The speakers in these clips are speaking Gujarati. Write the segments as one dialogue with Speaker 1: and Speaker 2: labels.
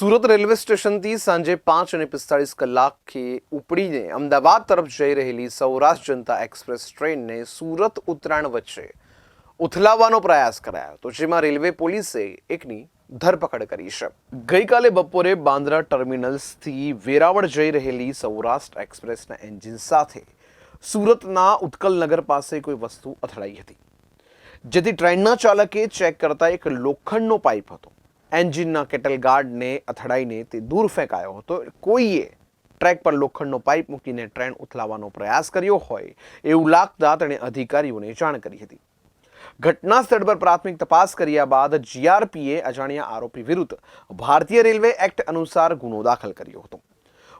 Speaker 1: સુરત રેલવે સ્ટેશનથી સાંજે પાંચ અને પિસ્તાળીસ કલાકે ઉપડીને અમદાવાદ તરફ જઈ રહેલી સૌરાષ્ટ્ર જનતા એક્સપ્રેસ ટ્રેનને સુરત ઉત્તરાયણ વચ્ચે ઉથલાવવાનો પ્રયાસ કરાયો તો જેમાં રેલવે પોલીસે એકની ધરપકડ કરી છે. ગઈકાલે બપોરે બાંદ્રા ટર્મિનલ્સથી વેરાવળ જઈ રહેલી સૌરાષ્ટ્ર એક્સપ્રેસના એન્જિન સાથે સુરતના ઉત્કલનગર પાસે કોઈ વસ્તુ અથડાઈ હતી. જેથી ટ્રેનના ચાલકે ચેક કરતા એક લોખંડનો પાઇપ હતો. એન્જિનના કેટલ ગાર્ડને, અથડાઈને તે દૂર ફેંકાયો હતો. કોઈએ ટ્રેક પર લોખંડનો પાઇપ મૂકીને ટ્રેન ઉથલાવવાનો પ્રયાસ કર્યો હોય એવું લાગતા તેણે અધિકારીઓને જાણ કરી હતી. ઘટના સ્થળ પર પ્રાથમિક તપાસ કર્યા બાદ જીઆરપીએ અજાણ્યા આરોપી વિરુદ્ધ ભારતીય રેલવે એક્ટ અનુસાર ગુનો દાખલ કર્યો હતો.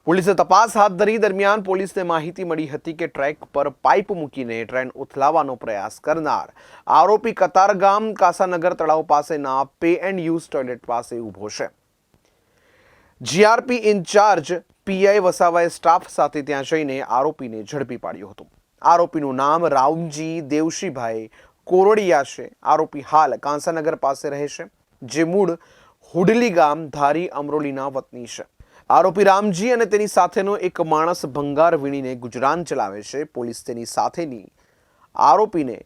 Speaker 1: પોલીસે તપાસ હાથ ધરી દરમિયાન પોલીસને માહિતી મળી હતી કે ટ્રેક પર પાઇપ મૂકીને ટ્રેન ઉથલાવવાનો પ્રયાસ કરનાર આરોપી કતારગામ કાસાનગર તળાવ પાસેના પે એન્ડ યુઝ ટોયલેટ પાસે ઊભો છે. જીઆરપી ઇન્ચાર્જ પીઆઈ વસાવાએ સ્ટાફ સાથે ત્યાં જઈને આરોપીને ઝડપી પાડ્યો હતો. આરોપીનું નામ રાવજી દેવશીભાઈ કોરડિયા છે. આરોપી હાલ કાંસાનગર પાસે રહે છે, જે મૂળ હુડલી ગામ ધારી અમરોલીના વતની છે. આરોપી રામજી અને તેની સાથેનો એક માણસ ભંગાર વીણીને ગુજરાન ચલાવે છે. પોલીસ તેની સાથેની આરોપીને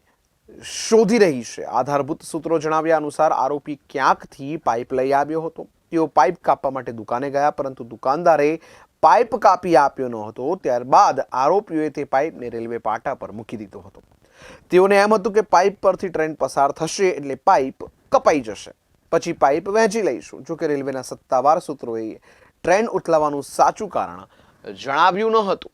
Speaker 1: શોધી રહી છે. આધારભૂત સૂત્રો જણાવ્યા અનુસાર આરોપી ક્યાંકથી પાઇપ લઈ આવ્યો હતો? તેઓ પાઇપ કાપવા માટે દુકાને ગયા, પરંતુ દુકાનદારે પાઇપ કાપી આપ્યો ન હતો. ત્યારબાદ આરોપીઓએ તે પાઇપને રેલવે પાટા પર મૂકી દીધો હતો. તેઓને એમ હતું કે પાઇપ પરથી ટ્રેન પસાર થશે એટલે પાઇપ કપાઈ જશે. પછી પાઇપ વહેંચી લઈશું. જોકે રેલવેના સત્તાવાર સૂત્રોએ ટ્રેન ઉથલાવાનું સાચું કારણ જણાવ્યું ન હતું.